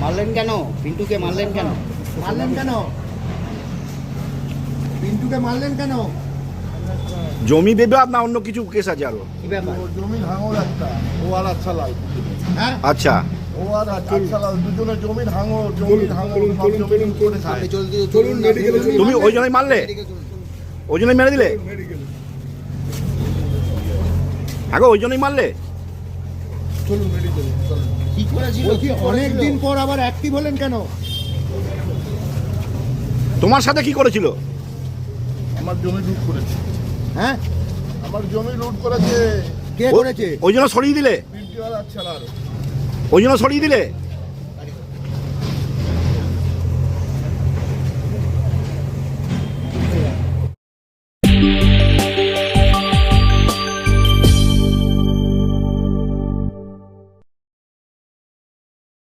মারলেন কেন? পিন্টুকে মারলেন কেন? মারলেন কেন? পিন্টুকে মারলেন কেন? জমি বিবাদ না অন্য কিছু কেস আছে আরও? কি ব্যাপার? ও জমির হাঙর একটা ও আর আচ্ছা লাল হ্যাঁ? আচ্ছা। ও আর আচ্ছা লাল দুজনে জমির হাঙর জমির হাঙর সব জমি লুট করে খায় চলুন মেডিকেলে তুমি ওই জন্যই মারলে? ওই জন্যই মেরে দিলে? আগে ওই জন্যই মারলে? চলুন মেডিকেলে চলুন। কি করেছিল? বলছি অনেক দিন পর আবার অ্যাক্টিভ হলেন কেন? তোমার সাথে কি করেছিল? আমার জমি লুট করেছে। হ্যাঁ? আমার জমি লুট করেছে। কে করেছে? ওই জন্য সরিয়ে দিলে? পিন্টু আর। ওই জন্য সরিয়ে দিলে?